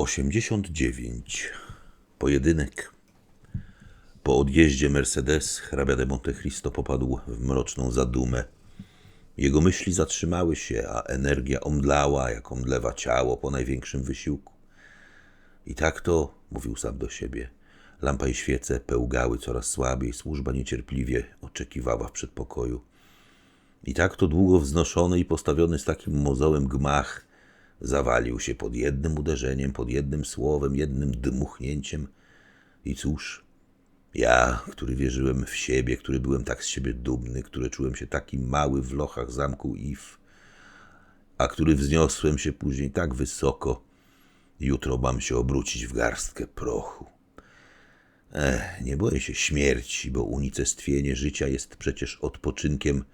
89. Pojedynek. Po odjeździe Mercedes hrabia de Monte Cristo popadł w mroczną zadumę. Jego myśli zatrzymały się, a energia omdlała, jak omdlewa ciało po największym wysiłku. I tak to, mówił sam do siebie. Lampa i świece pełgały coraz słabiej, służba niecierpliwie oczekiwała w przedpokoju. I tak to długo wznoszony i postawiony z takim mozołem gmach zawalił się pod jednym uderzeniem, pod jednym słowem, jednym dmuchnięciem. I cóż, ja, który wierzyłem w siebie, który byłem tak z siebie dumny, który czułem się taki mały w lochach zamku If, a który wzniosłem się później tak wysoko, jutro mam się obrócić w garstkę prochu. Ech, nie boję się śmierci, bo unicestwienie życia jest przecież odpoczynkiem,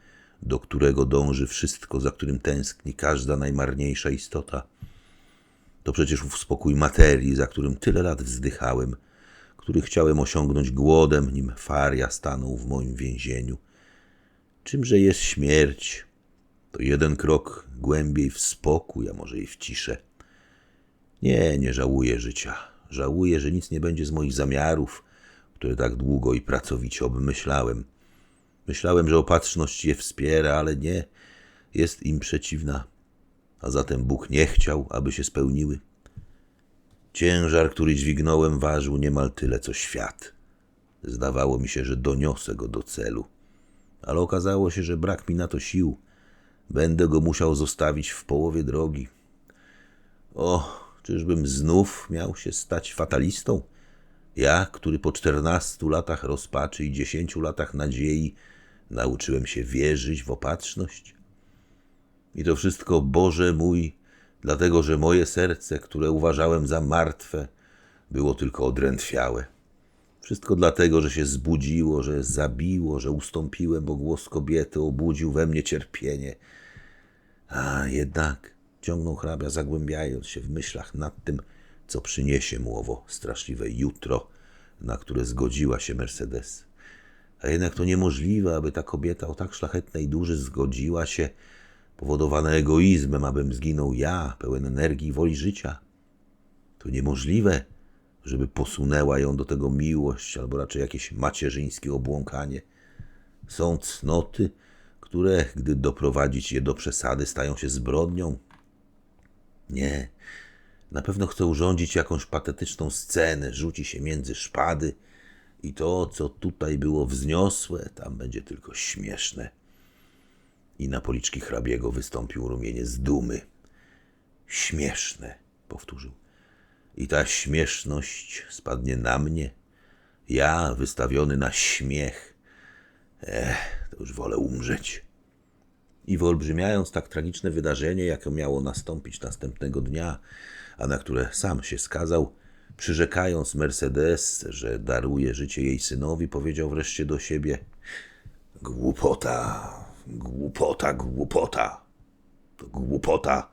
do którego dąży wszystko, za którym tęskni każda najmarniejsza istota. To przecież ów spokój materii, za którym tyle lat wzdychałem, który chciałem osiągnąć głodem, nim faria stanął w moim więzieniu. Czymże jest śmierć? To jeden krok głębiej w spokój, a może i w ciszę. Nie, nie żałuję życia. Żałuję, że nic nie będzie z moich zamiarów, które tak długo i pracowicie obmyślałem. Myślałem, że opatrzność je wspiera, ale nie, jest im przeciwna. A zatem Bóg nie chciał, aby się spełniły. Ciężar, który dźwignąłem, ważył niemal tyle, co świat. Zdawało mi się, że doniosę go do celu, ale okazało się, że brak mi na to sił. Będę go musiał zostawić w połowie drogi. O, czyżbym znów miał się stać fatalistą? Ja, który po czternastu latach rozpaczy i dziesięciu latach nadziei nauczyłem się wierzyć w opatrzność? I to wszystko, Boże mój, dlatego że moje serce, które uważałem za martwe, było tylko odrętwiałe. Wszystko dlatego, że się zbudziło, że zabiło, że ustąpiłem, bo głos kobiety obudził we mnie cierpienie. A jednak, ciągnął hrabia, zagłębiając się w myślach nad tym, co przyniesie mu owo straszliwe jutro, na które zgodziła się Mercedes. A jednak to niemożliwe, aby ta kobieta o tak szlachetnej duży zgodziła się, powodowana egoizmem, abym zginął ja, pełen energii i woli życia. To niemożliwe, żeby posunęła ją do tego miłość, albo raczej jakieś macierzyńskie obłąkanie. Są cnoty, które, gdy doprowadzić je do przesady, stają się zbrodnią. Nie, na pewno chce urządzić jakąś patetyczną scenę, rzuci się między szpady i to, co tutaj było wzniosłe, tam będzie tylko śmieszne. I na policzki hrabiego wystąpił rumienie z dumy. Śmieszne, powtórzył. I ta śmieszność spadnie na mnie. Ja, wystawiony na śmiech. Ech, to już wolę umrzeć. I wyolbrzymiając tak tragiczne wydarzenie, jakie miało nastąpić następnego dnia, a na które sam się skazał, przyrzekając Mercedes, że daruje życie jej synowi, powiedział wreszcie do siebie: Głupota, głupota, głupota. To głupota,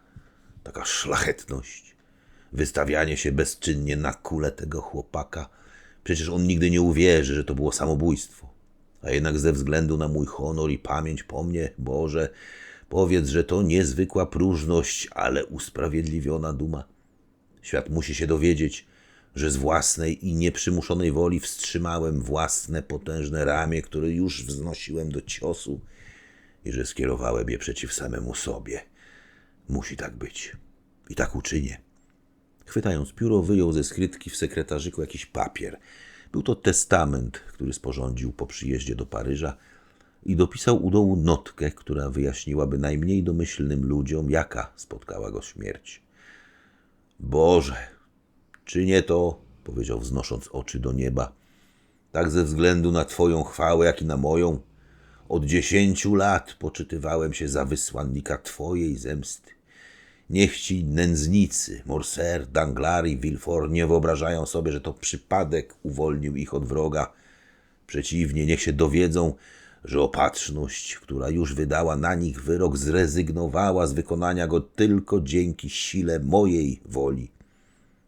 taka szlachetność, wystawianie się bezczynnie na kulę tego chłopaka. Przecież on nigdy nie uwierzy, że to było samobójstwo. A jednak ze względu na mój honor i pamięć po mnie, Boże, powiedz, że to niezwykła próżność, ale usprawiedliwiona duma. Świat musi się dowiedzieć, że z własnej i nieprzymuszonej woli wstrzymałem własne potężne ramię, które już wznosiłem do ciosu i że skierowałem je przeciw samemu sobie. Musi tak być. I tak uczynię. Chwytając pióro, wyjął ze skrytki w sekretarzyku jakiś papier. Był to testament, który sporządził po przyjeździe do Paryża i dopisał u dołu notkę, która wyjaśniłaby najmniej domyślnym ludziom, jaka spotkała go śmierć. Boże, czy nie to, powiedział wznosząc oczy do nieba, tak ze względu na Twoją chwałę, jak i na moją, od dziesięciu lat poczytywałem się za wysłannika Twojej zemsty. Niech ci nędznicy, Morser, Danglars i nie wyobrażają sobie, że to przypadek uwolnił ich od wroga. Przeciwnie, niech się dowiedzą, że opatrzność, która już wydała na nich wyrok, zrezygnowała z wykonania go tylko dzięki sile mojej woli.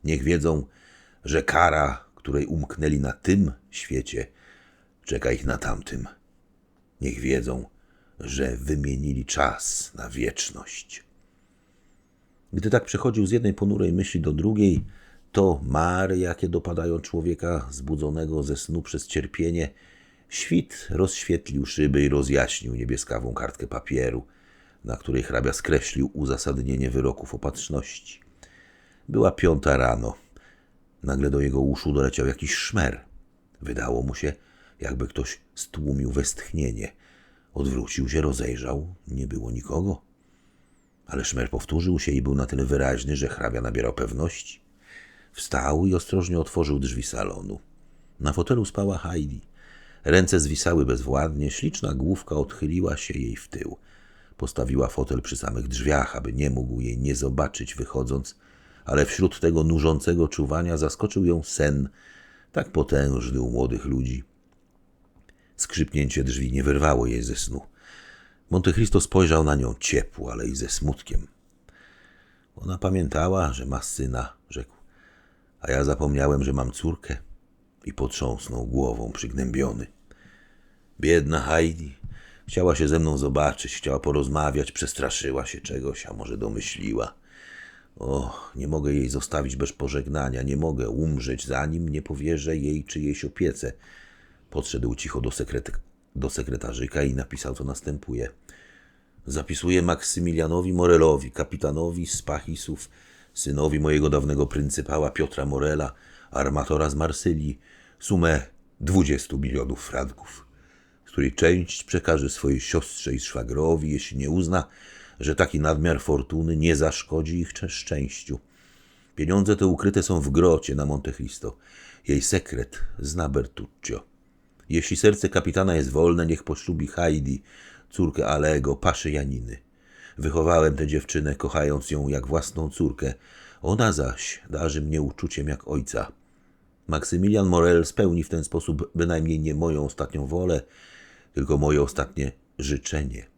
Niech wiedzą, że kara, której umknęli na tym świecie, czeka ich na tamtym. Niech wiedzą, że wymienili czas na wieczność. Gdy tak przechodził z jednej ponurej myśli do drugiej, to mary, jakie dopadają człowieka zbudzonego ze snu przez cierpienie. Świt rozświetlił szyby i rozjaśnił niebieskawą kartkę papieru, na której hrabia skreślił uzasadnienie wyroków opatrzności. Była piąta rano. Nagle do jego uszu doleciał jakiś szmer. Wydało mu się, jakby ktoś stłumił westchnienie. Odwrócił się, rozejrzał. Nie było nikogo. Ale szmer powtórzył się i był na tyle wyraźny, że hrabia nabierał pewności. Wstał i ostrożnie otworzył drzwi salonu. Na fotelu spała Heidi. Ręce zwisały bezwładnie, śliczna główka odchyliła się jej w tył. Postawiła fotel przy samych drzwiach, aby nie mógł jej nie zobaczyć wychodząc, ale wśród tego nużącego czuwania zaskoczył ją sen, tak potężny u młodych ludzi. Skrzypnięcie drzwi nie wyrwało jej ze snu. Monte Cristo spojrzał na nią ciepło, ale i ze smutkiem. Ona pamiętała, że ma syna, rzekł, a ja zapomniałem, że mam córkę i potrząsnął głową przygnębiony. Biedna Heidi. Chciała się ze mną zobaczyć, chciała porozmawiać, przestraszyła się czegoś, a może domyśliła. O, nie mogę jej zostawić bez pożegnania, nie mogę umrzeć, zanim nie powierzę jej czyjejś opiece. Podszedł cicho do, sekret do sekretarzyka i napisał, co następuje. Zapisuję Maksymilianowi Morelowi, kapitanowi z Pachisów, synowi mojego dawnego pryncypała Piotra Morela, armatora z Marsylii, sumę 20 milionów franków, z której część przekaże swojej siostrze i szwagrowi, jeśli nie uzna, że taki nadmiar fortuny nie zaszkodzi ich szczęściu. Pieniądze te ukryte są w grocie na Monte Cristo. Jej sekret zna Bertuccio. Jeśli serce kapitana jest wolne, niech poślubi Heidi, córkę Alego, paszy Janiny. Wychowałem tę dziewczynę, kochając ją jak własną córkę. Ona zaś darzy mnie uczuciem jak ojca. Maksymilian Morel spełni w ten sposób bynajmniej nie moją ostatnią wolę, tylko moje ostatnie życzenie.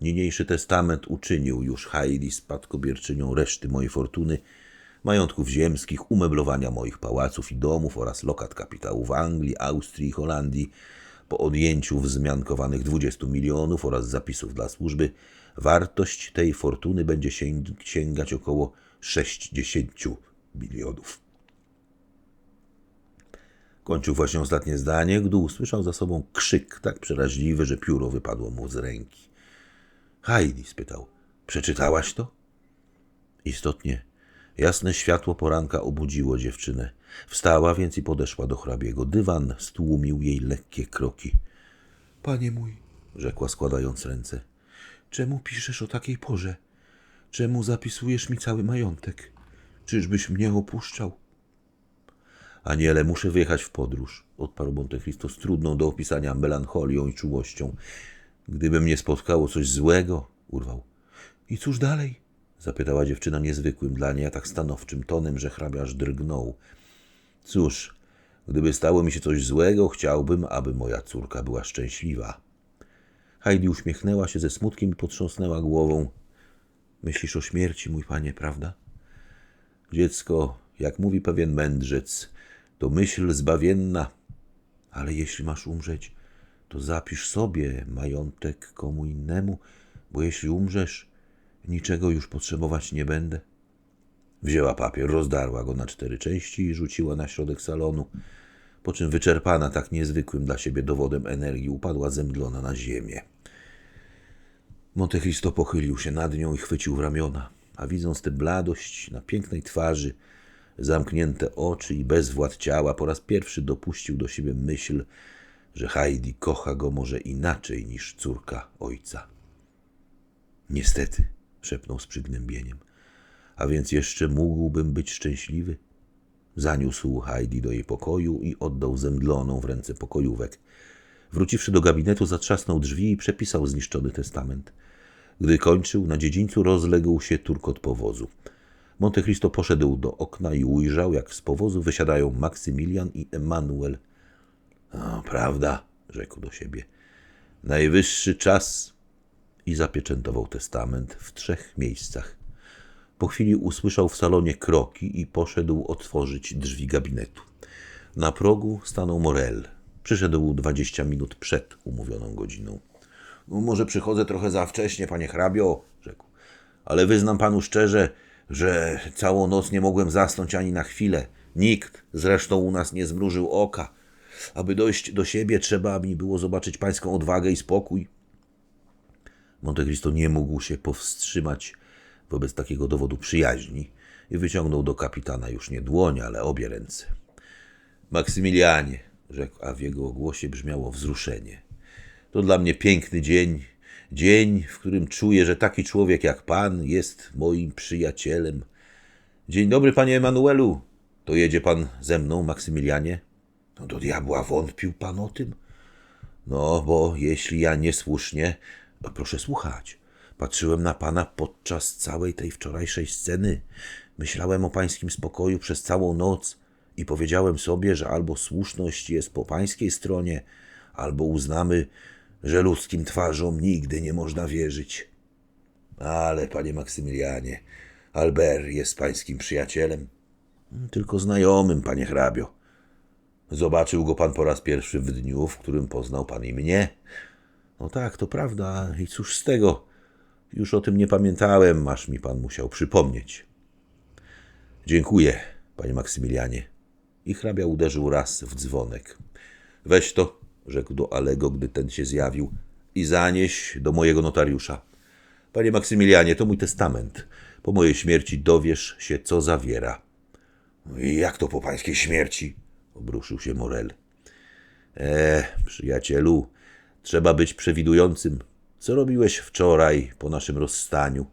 Niniejszy testament uczynił już Heidi spadkobierczynią reszty mojej fortuny, majątków ziemskich, umeblowania moich pałaców i domów oraz lokat kapitału w Anglii, Austrii i Holandii. Po odjęciu wzmiankowanych 20 milionów oraz zapisów dla służby, wartość tej fortuny będzie sięgać około 60 milionów. Kończył właśnie ostatnie zdanie, gdy usłyszał za sobą krzyk tak przeraźliwy, że pióro wypadło mu z ręki. Heidi spytał, przeczytałaś to? Istotnie. Jasne światło poranka obudziło dziewczynę. Wstała więc i podeszła do hrabiego. Dywan stłumił jej lekkie kroki. Panie mój, rzekła składając ręce, czemu piszesz o takiej porze? Czemu zapisujesz mi cały majątek? Czyżbyś mnie opuszczał? Aniele, muszę wyjechać w podróż, odparł Monte Cristo z trudną do opisania melancholią i czułością. Gdyby mnie spotkało coś złego, urwał. I cóż dalej? zapytała dziewczyna niezwykłym dla niej, a tak stanowczym tonem, że hrabiarz drgnął. Cóż, gdyby stało mi się coś złego, chciałbym, aby moja córka była szczęśliwa. Heidi uśmiechnęła się ze smutkiem i potrząsnęła głową. Myślisz o śmierci, mój panie, prawda? Dziecko, jak mówi pewien mędrzec, to myśl zbawienna. Ale jeśli masz umrzeć, to zapisz sobie majątek komu innemu, bo jeśli umrzesz, niczego już potrzebować nie będę. Wzięła papier, rozdarła go na cztery części i rzuciła na środek salonu, po czym wyczerpana tak niezwykłym dla siebie dowodem energii upadła zemdlona na ziemię. Monte Cristo pochylił się nad nią i chwycił w ramiona, a widząc tę bladość na pięknej twarzy, zamknięte oczy i bezwład ciała, po raz pierwszy dopuścił do siebie myśl, że Heidi kocha go może inaczej niż córka ojca. Niestety, szepnął z przygnębieniem, a więc jeszcze mógłbym być szczęśliwy? Zaniósł Heidi do jej pokoju i oddał zemdloną w ręce pokojówek. Wróciwszy do gabinetu, zatrzasnął drzwi i przepisał zniszczony testament. Gdy kończył, na dziedzińcu rozległ się turkot powozu. Monte Cristo poszedł do okna i ujrzał, jak z powozu wysiadają Maksymilian i Emanuel. O, prawda, rzekł do siebie. Najwyższy czas. I zapieczętował testament w trzech miejscach. Po chwili usłyszał w salonie kroki i poszedł otworzyć drzwi gabinetu. Na progu stanął Morel. Przyszedł dwadzieścia minut przed umówioną godziną. No, może przychodzę trochę za wcześnie, panie hrabio, rzekł. Ale wyznam panu szczerze, że całą noc nie mogłem zasnąć ani na chwilę. Nikt zresztą u nas nie zmrużył oka. Aby dojść do siebie, trzeba mi było zobaczyć pańską odwagę i spokój. Monte Cristo nie mógł się powstrzymać wobec takiego dowodu przyjaźni i wyciągnął do kapitana już nie dłoń, ale obie ręce. Maksymilianie, rzekł, a w jego głosie brzmiało wzruszenie. To dla mnie piękny dzień, dzień, w którym czuję, że taki człowiek jak pan jest moim przyjacielem. Dzień dobry, panie Emanuelu. To jedzie pan ze mną, Maksymilianie? No do diabła, wątpił pan o tym? No, bo jeśli ja niesłusznie, proszę słuchać. Patrzyłem na pana podczas całej tej wczorajszej sceny. Myślałem o pańskim spokoju przez całą noc i powiedziałem sobie, że albo słuszność jest po pańskiej stronie, albo uznamy, że ludzkim twarzom nigdy nie można wierzyć. Ale, panie Maksymilianie, Albert jest pańskim przyjacielem. Tylko znajomym, panie hrabio. Zobaczył go pan po raz pierwszy w dniu, w którym poznał pan i mnie. No tak, to prawda. I cóż z tego? Już o tym nie pamiętałem, aż mi pan musiał przypomnieć. Dziękuję, panie Maksymilianie. I hrabia uderzył raz w dzwonek. Weź to, rzekł do Alego, gdy ten się zjawił, i zanieś do mojego notariusza. Panie Maksymilianie, to mój testament. Po mojej śmierci dowiesz się, co zawiera. I jak to po pańskiej śmierci? Obruszył się Morel. E, przyjacielu, trzeba być przewidującym. Co robiłeś wczoraj po naszym rozstaniu?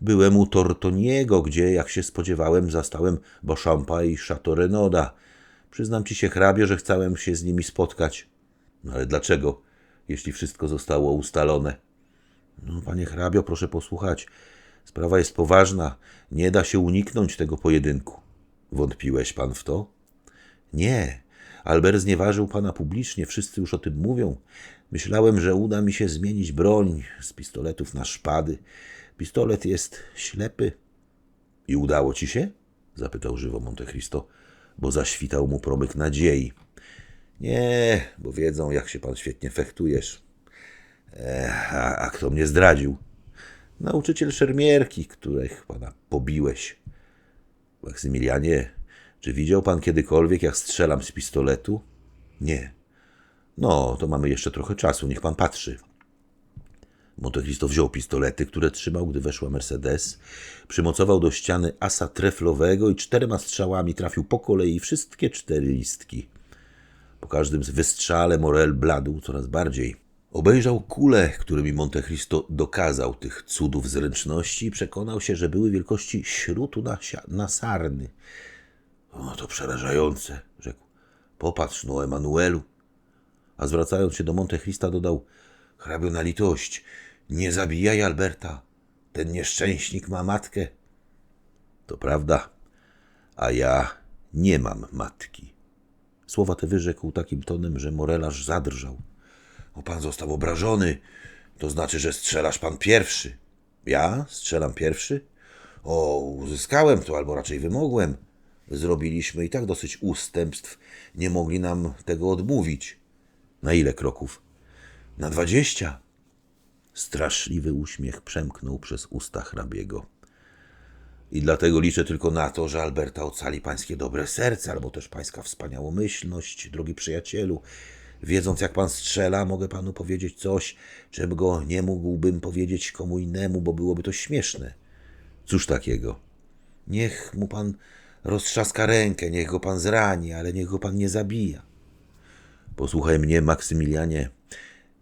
Byłem u Tortoniego, gdzie, jak się spodziewałem, zastałem Beauchampa i Chateau Przyznam ci się, hrabio, że chciałem się z nimi spotkać. No ale dlaczego, jeśli wszystko zostało ustalone? No, panie hrabio, proszę posłuchać. Sprawa jest poważna. Nie da się uniknąć tego pojedynku. Wątpiłeś pan w to? Nie. Albert znieważył pana publicznie, wszyscy już o tym mówią. Myślałem, że uda mi się zmienić broń z pistoletów na szpady. Pistolet jest ślepy. I udało ci się? zapytał żywo Monte Cristo, bo zaświtał mu promyk nadziei. Nie, bo wiedzą, jak się pan świetnie fechtujesz. Ech, a, a kto mnie zdradził? Nauczyciel szermierki, których pana pobiłeś. Maksymilianie, czy widział pan kiedykolwiek, jak strzelam z pistoletu? Nie. No, to mamy jeszcze trochę czasu, niech pan patrzy. Monte Cristo wziął pistolety, które trzymał, gdy weszła Mercedes, przymocował do ściany asa treflowego i czterema strzałami trafił po kolei wszystkie cztery listki. Po każdym wystrzale Morel bladł coraz bardziej. Obejrzał kule, którymi Monte Cristo dokazał tych cudów zręczności i przekonał się, że były wielkości śrutu na, na sarny. O, to przerażające, rzekł. Popatrz, no, Emanuelu. A zwracając się do Monte Crista dodał, hrabio na litość, nie zabijaj Alberta. Ten nieszczęśnik ma matkę. To prawda, a ja nie mam matki. Słowa te wyrzekł takim tonem, że Morelarz zadrżał. O, pan został obrażony. To znaczy, że strzelasz pan pierwszy. Ja strzelam pierwszy? O, uzyskałem to, albo raczej wymogłem. Zrobiliśmy i tak dosyć ustępstw. Nie mogli nam tego odmówić. Na ile kroków? Na dwadzieścia. Straszliwy uśmiech przemknął przez usta hrabiego. I dlatego liczę tylko na to, że Alberta ocali pańskie dobre serce, albo też pańska wspaniałomyślność, drogi przyjacielu. Wiedząc, jak pan strzela, mogę panu powiedzieć coś, czego nie mógłbym powiedzieć komu innemu, bo byłoby to śmieszne. Cóż takiego? Niech mu pan roztrzaska rękę, niech go pan zrani, ale niech go pan nie zabija. Posłuchaj mnie, Maksymilianie.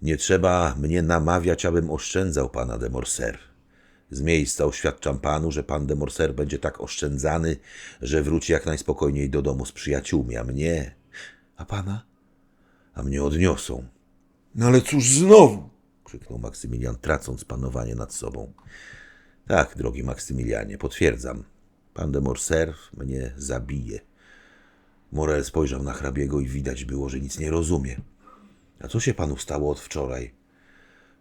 Nie trzeba mnie namawiać, abym oszczędzał pana de Morser. Z miejsca oświadczam panu, że pan de Morser będzie tak oszczędzany, że wróci jak najspokojniej do domu z przyjaciółmi, a mnie... A pana? A mnie odniosą. No ale cóż znowu? krzyknął Maksymilian, tracąc panowanie nad sobą. Tak, drogi Maksymilianie, potwierdzam. Pan de Morser mnie zabije. Morel spojrzał na hrabiego i widać było, że nic nie rozumie. A co się panu stało od wczoraj?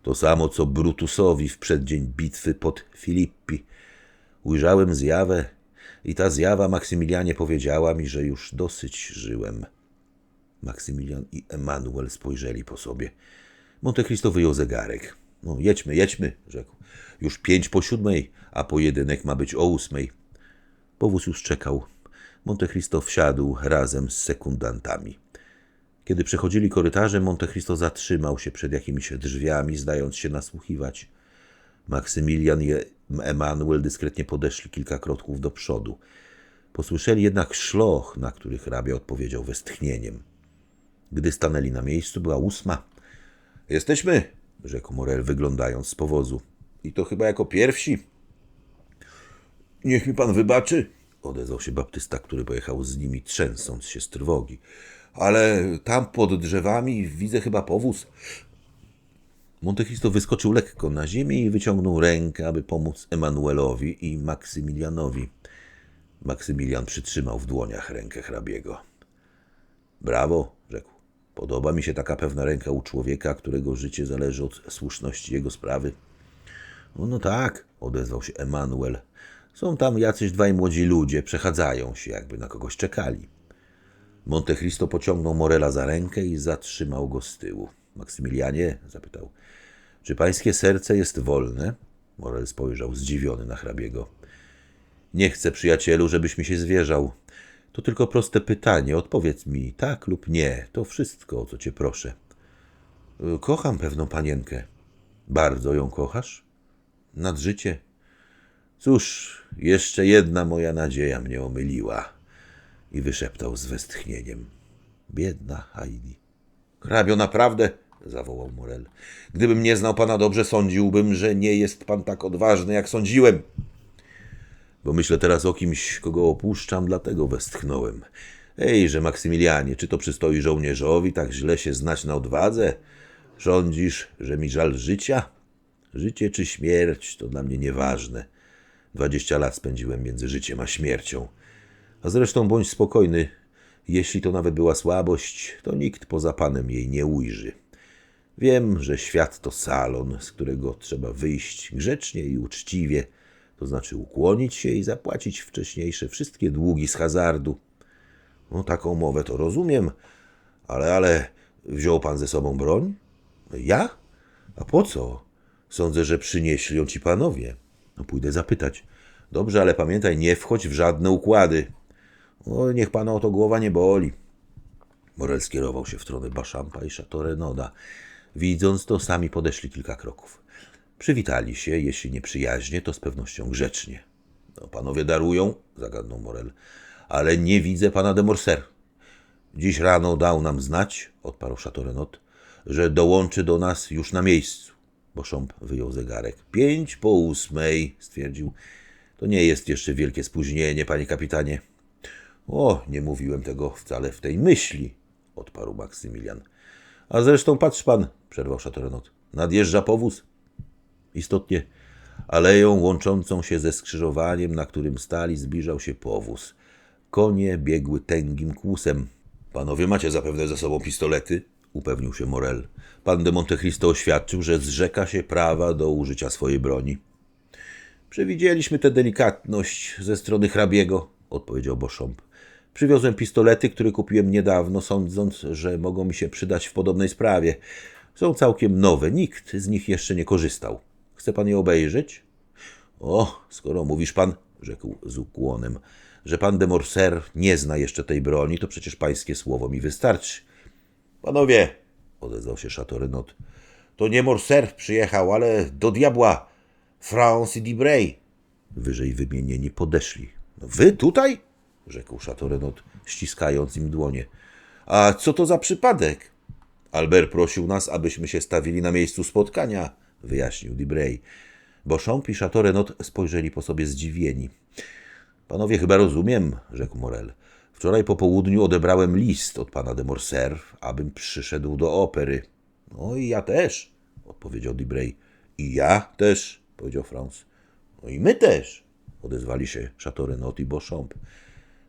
To samo, co Brutusowi w przeddzień bitwy pod Filippi. Ujrzałem zjawę i ta zjawa Maksymilianie powiedziała mi, że już dosyć żyłem. Maksymilian i Emanuel spojrzeli po sobie. Monte Cristo wyjął zegarek. No, jedźmy, jedźmy, rzekł. Już pięć po siódmej, a pojedynek ma być o ósmej. Powóz już czekał. Monte Cristo wsiadł razem z sekundantami. Kiedy przechodzili korytarzem, Monte Cristo zatrzymał się przed jakimiś drzwiami, zdając się nasłuchiwać. Maksymilian i Emanuel dyskretnie podeszli kilka kroków do przodu. Posłyszeli jednak szloch, na który hrabia odpowiedział westchnieniem. Gdy stanęli na miejscu, była ósma. Jesteśmy, rzekł Morel, wyglądając z powozu. I to chyba jako pierwsi. Niech mi pan wybaczy, odezwał się baptysta, który pojechał z nimi, trzęsąc się z trwogi. Ale tam pod drzewami widzę chyba powóz. Montecristo wyskoczył lekko na ziemię i wyciągnął rękę, aby pomóc Emanuelowi i Maksymilianowi. Maksymilian przytrzymał w dłoniach rękę hrabiego. Brawo, rzekł. Podoba mi się taka pewna ręka u człowieka, którego życie zależy od słuszności jego sprawy. No, no tak, odezwał się Emanuel. Są tam jacyś dwaj młodzi ludzie, przechadzają się, jakby na kogoś czekali. Monte Cristo pociągnął Morela za rękę i zatrzymał go z tyłu. Maksymilianie, zapytał, czy pańskie serce jest wolne? Morel spojrzał zdziwiony na hrabiego. Nie chcę, przyjacielu, żebyś mi się zwierzał. To tylko proste pytanie. Odpowiedz mi tak lub nie. To wszystko, o co cię proszę. Kocham pewną panienkę. Bardzo ją kochasz? Nad życie? Cóż, jeszcze jedna moja nadzieja mnie omyliła. I wyszeptał z westchnieniem. Biedna Heidi. Hrabio, naprawdę, zawołał Morel. Gdybym nie znał pana dobrze, sądziłbym, że nie jest pan tak odważny, jak sądziłem. Bo myślę teraz o kimś, kogo opuszczam, dlatego westchnąłem. Ejże, Maksymilianie, czy to przystoi żołnierzowi tak źle się znać na odwadze? Rządzisz, że mi żal życia? Życie czy śmierć to dla mnie nieważne. Dwadzieścia lat spędziłem między życiem a śmiercią. A zresztą bądź spokojny, jeśli to nawet była słabość, to nikt poza Panem jej nie ujrzy. Wiem, że świat to salon, z którego trzeba wyjść grzecznie i uczciwie, to znaczy ukłonić się i zapłacić wcześniejsze wszystkie długi z hazardu. No taką mowę to rozumiem, ale, ale wziął pan ze sobą broń? Ja? A po co? Sądzę, że przynieśli ją ci panowie. No pójdę zapytać. Dobrze, ale pamiętaj, nie wchodź w żadne układy. O, niech pana o to głowa nie boli. Morel skierował się w stronę Baszampa i Chateau Widząc to, sami podeszli kilka kroków. Przywitali się, jeśli nie przyjaźnie, to z pewnością grzecznie. No, panowie darują, zagadnął Morel, ale nie widzę pana de Morser. Dziś rano dał nam znać, odparł Chatorenot, że dołączy do nas już na miejscu. Bosząb wyjął zegarek. Pięć po ósmej, stwierdził. To nie jest jeszcze wielkie spóźnienie, panie kapitanie. O, nie mówiłem tego wcale w tej myśli, odparł Maksymilian. A zresztą patrz pan, przerwał Chatorenot. Nadjeżdża powóz. Istotnie aleją łączącą się ze skrzyżowaniem, na którym stali, zbliżał się powóz. Konie biegły tęgim kłusem. Panowie macie zapewne ze sobą pistolety? Upewnił się Morel. Pan de Montecristo oświadczył, że zrzeka się prawa do użycia swojej broni. Przewidzieliśmy tę delikatność ze strony hrabiego, odpowiedział Beauchamp. Przywiozłem pistolety, które kupiłem niedawno, sądząc, że mogą mi się przydać w podobnej sprawie. Są całkiem nowe, nikt z nich jeszcze nie korzystał. Chce pan je obejrzeć? O, skoro mówisz pan, rzekł z ukłonem, że pan de Morser nie zna jeszcze tej broni, to przecież pańskie słowo mi wystarczy. Panowie, odezwał się Chateaurenot, to nie Morser przyjechał, ale do diabła France i Dibray. Wyżej wymienieni podeszli. No wy tutaj? rzekł Chateaurenot, ściskając im dłonie. A co to za przypadek? Albert prosił nas, abyśmy się stawili na miejscu spotkania, wyjaśnił Dibray. Beauchamp i Chateaurenot spojrzeli po sobie zdziwieni. Panowie, chyba rozumiem, rzekł Morel. Wczoraj po południu odebrałem list od pana de Morser, abym przyszedł do opery. No i ja też, odpowiedział Dibray. I ja też, powiedział Franz. No i my też, odezwali się Chateaurenot i Beauchamp.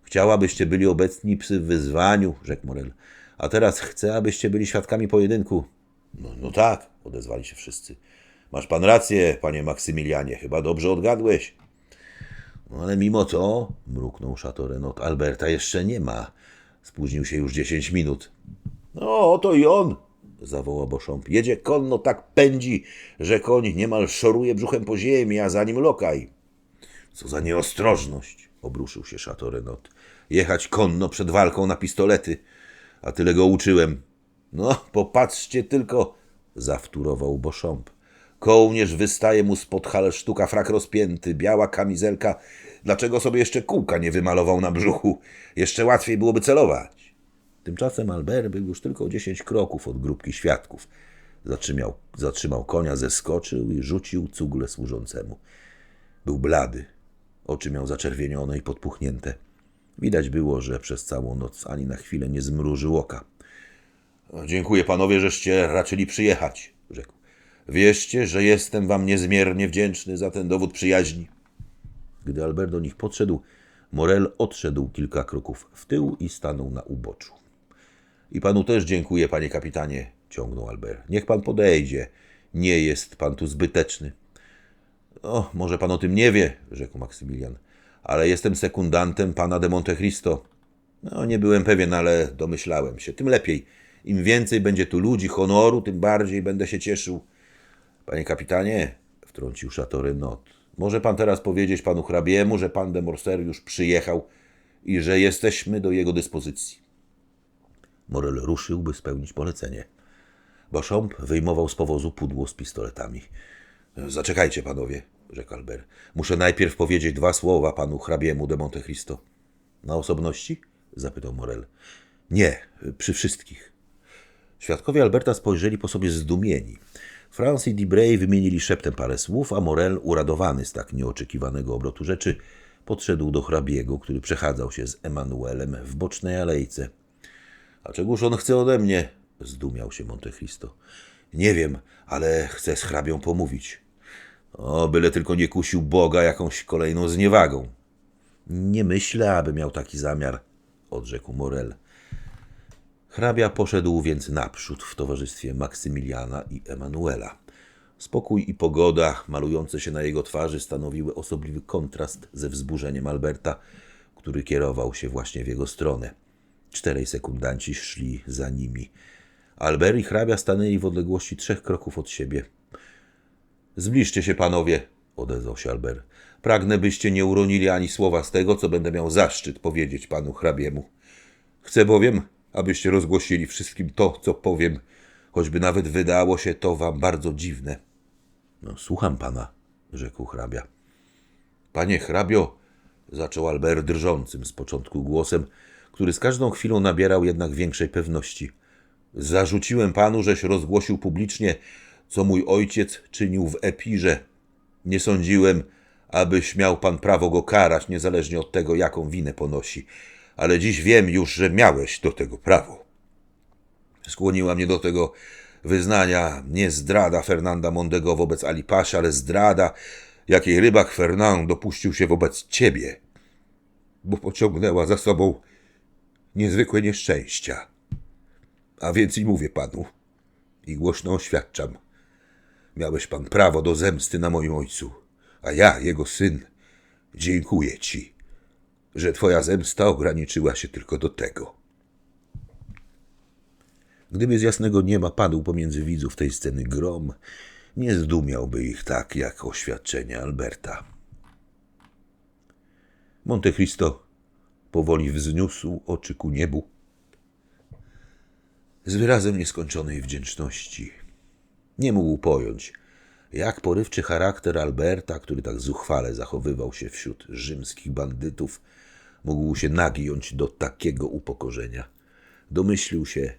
Chciałabyście byli obecni w wyzwaniu, rzekł Morel. A teraz chcę, abyście byli świadkami pojedynku. No, no tak, odezwali się wszyscy. Masz pan rację, panie Maksymilianie, chyba dobrze odgadłeś. No ale mimo to, mruknął Chateaurenot, Alberta jeszcze nie ma. Spóźnił się już dziesięć minut. No, oto i on, zawołał Bosząb. Jedzie konno tak pędzi, że koń niemal szoruje brzuchem po ziemi, a za nim lokaj. Co za nieostrożność, obruszył się Chateaurenot. Jechać konno przed walką na pistolety, a tyle go uczyłem. No, popatrzcie tylko, zawtórował Bosząb. Kołnierz wystaje mu spod halsztuka frak rozpięty, biała kamizelka. Dlaczego sobie jeszcze kółka nie wymalował na brzuchu? Jeszcze łatwiej byłoby celować. Tymczasem Albert był już tylko dziesięć kroków od grupki świadków. Zatrzymał, zatrzymał konia, zeskoczył i rzucił cugle służącemu. Był blady. Oczy miał zaczerwienione i podpuchnięte. Widać było, że przez całą noc ani na chwilę nie zmrużył oka. Dziękuję panowie, żeście raczyli przyjechać, rzekł. Wierzcie, że jestem wam niezmiernie wdzięczny za ten dowód przyjaźni. Gdy Albert do nich podszedł, Morel odszedł kilka kroków w tył i stanął na uboczu. I panu też dziękuję, panie kapitanie, ciągnął Albert. Niech pan podejdzie. Nie jest pan tu zbyteczny. O, może pan o tym nie wie, rzekł Maksymilian, ale jestem sekundantem pana de Montecristo. No, nie byłem pewien, ale domyślałem się. Tym lepiej. Im więcej będzie tu ludzi, honoru, tym bardziej będę się cieszył. Panie kapitanie, wtrącił Chateaurenot, może pan teraz powiedzieć panu hrabiemu, że pan de Morcer już przyjechał i że jesteśmy do jego dyspozycji. Morel ruszył, by spełnić polecenie. Bochamp wyjmował z powozu pudło z pistoletami. Zaczekajcie, panowie, rzekł Albert. Muszę najpierw powiedzieć dwa słowa panu hrabiemu de Montecristo. Na osobności? zapytał Morel. Nie, przy wszystkich. Świadkowie Alberta spojrzeli po sobie zdumieni. Franz i Debray wymienili szeptem parę słów, a Morel, uradowany z tak nieoczekiwanego obrotu rzeczy, podszedł do hrabiego, który przechadzał się z Emanuelem w bocznej alejce. A czegóż on chce ode mnie? Zdumiał się Montecristo. Nie wiem, ale chcę z hrabią pomówić. O, byle tylko nie kusił Boga jakąś kolejną zniewagą. Nie myślę, aby miał taki zamiar, odrzekł Morel. Hrabia poszedł więc naprzód w towarzystwie Maksymiliana i Emanuela. Spokój i pogoda malujące się na jego twarzy stanowiły osobliwy kontrast ze wzburzeniem Alberta, który kierował się właśnie w jego stronę. Czterej sekundanci szli za nimi. Albert i hrabia stanęli w odległości trzech kroków od siebie. Zbliżcie się, panowie, odezwał się Albert. Pragnę, byście nie uronili ani słowa z tego, co będę miał zaszczyt powiedzieć panu hrabiemu. Chcę bowiem, abyście rozgłosili wszystkim to, co powiem, choćby nawet wydało się to wam bardzo dziwne. No, słucham pana, rzekł hrabia. Panie hrabio, zaczął Albert drżącym z początku głosem, który z każdą chwilą nabierał jednak większej pewności. Zarzuciłem panu, żeś rozgłosił publicznie, co mój ojciec czynił w Epirze. Nie sądziłem, abyś miał pan prawo go karać, niezależnie od tego, jaką winę ponosi. Ale dziś wiem już, że miałeś do tego prawo. Skłoniła mnie do tego wyznania nie zdrada Fernanda Mondego wobec Ali Pasha, ale zdrada, jakiej rybak Fernand dopuścił się wobec ciebie, bo pociągnęła za sobą niezwykłe nieszczęścia. A więc i mówię panu, i głośno oświadczam, miałeś pan prawo do zemsty na moim ojcu, a ja, jego syn, dziękuję ci, że twoja zemsta ograniczyła się tylko do tego. Gdyby z jasnego nieba padł pomiędzy widzów tej sceny grom, nie zdumiałby ich tak jak oświadczenie Alberta. Monte Cristo powoli wzniósł oczy ku niebu z wyrazem nieskończonej wdzięczności. Nie mógł pojąć, jak porywczy charakter Alberta, który tak zuchwale zachowywał się wśród rzymskich bandytów, mógł się nagiąć do takiego upokorzenia. Domyślił się,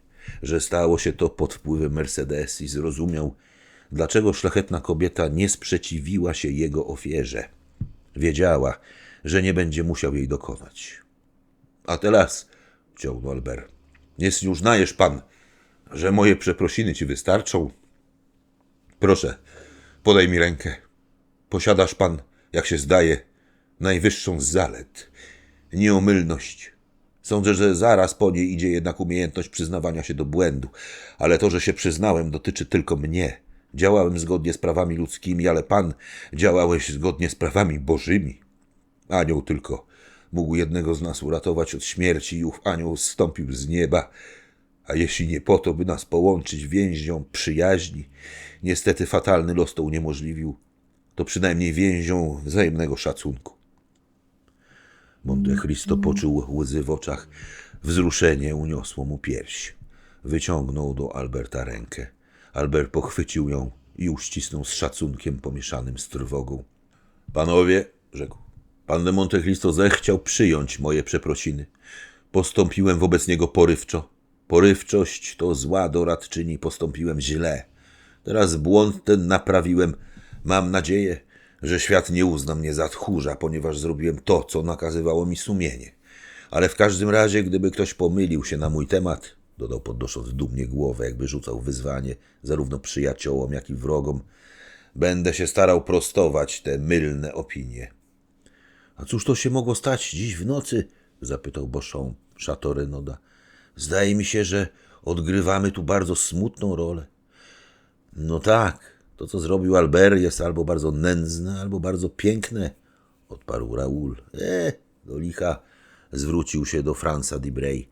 że stało się to pod wpływem Mercedes i zrozumiał, dlaczego szlachetna kobieta nie sprzeciwiła się jego ofierze. Wiedziała, że nie będzie musiał jej dokonać. A teraz, ciągnął Albert, jest już najesz pan, że moje przeprosiny ci wystarczą? Proszę, podaj mi rękę. Posiadasz pan, jak się zdaje, najwyższą z zalet nieomylność. Sądzę, że zaraz po niej idzie jednak umiejętność przyznawania się do błędu, ale to, że się przyznałem, dotyczy tylko mnie. Działałem zgodnie z prawami ludzkimi, ale pan działałeś zgodnie z prawami bożymi. Anioł tylko mógł jednego z nas uratować od śmierci i ów anioł zstąpił z nieba, A jeśli nie po to, by nas połączyć więźnią przyjaźni, niestety fatalny los to uniemożliwił, to przynajmniej więzią wzajemnego szacunku. Monte Cristo poczuł łzy w oczach, wzruszenie uniosło mu pierś. Wyciągnął do Alberta rękę. Albert pochwycił ją i uścisnął z szacunkiem pomieszanym z trwogą. Panowie, rzekł, pan de Monte Cristo zechciał przyjąć moje przeprosiny. Postąpiłem wobec niego porywczo. Porywczość to zła doradczyni, postąpiłem źle. Teraz błąd ten naprawiłem. Mam nadzieję, że świat nie uzna mnie za tchórza, ponieważ zrobiłem to, co nakazywało mi sumienie. Ale w każdym razie, gdyby ktoś pomylił się na mój temat, dodał podnosząc dumnie głowę, jakby rzucał wyzwanie zarówno przyjaciołom, jak i wrogom, będę się starał prostować te mylne opinie. A cóż to się mogło stać dziś w nocy? zapytał Boszą Chateau Zdaje mi się, że odgrywamy tu bardzo smutną rolę. No tak, to co zrobił Albert jest albo bardzo nędzne, albo bardzo piękne, odparł Raoul. E, do licha zwrócił się do Franza Dibray.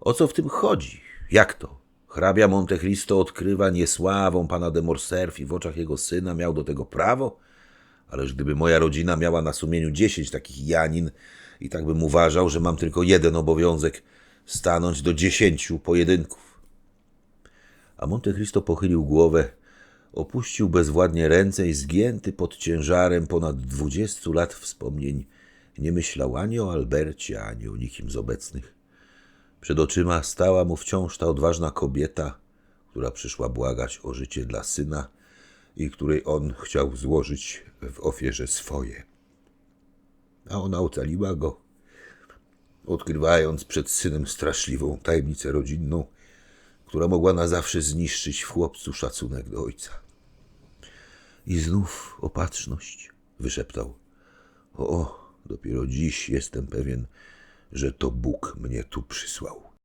O co w tym chodzi? Jak to? Hrabia Monte Cristo odkrywa niesławą pana de Morcerf i w oczach jego syna miał do tego prawo? Ależ gdyby moja rodzina miała na sumieniu dziesięć takich Janin i tak bym uważał, że mam tylko jeden obowiązek stanąć do dziesięciu pojedynków. A Monte Cristo pochylił głowę, opuścił bezwładnie ręce i zgięty pod ciężarem ponad dwudziestu lat wspomnień nie myślał ani o Albercie, ani o nikim z obecnych. Przed oczyma stała mu wciąż ta odważna kobieta, która przyszła błagać o życie dla syna i której on chciał złożyć w ofierze swoje. A ona ocaliła go, odkrywając przed synem straszliwą tajemnicę rodzinną, która mogła na zawsze zniszczyć w chłopcu szacunek do ojca. I znów opatrzność, wyszeptał. O, dopiero dziś jestem pewien, że to Bóg mnie tu przysłał.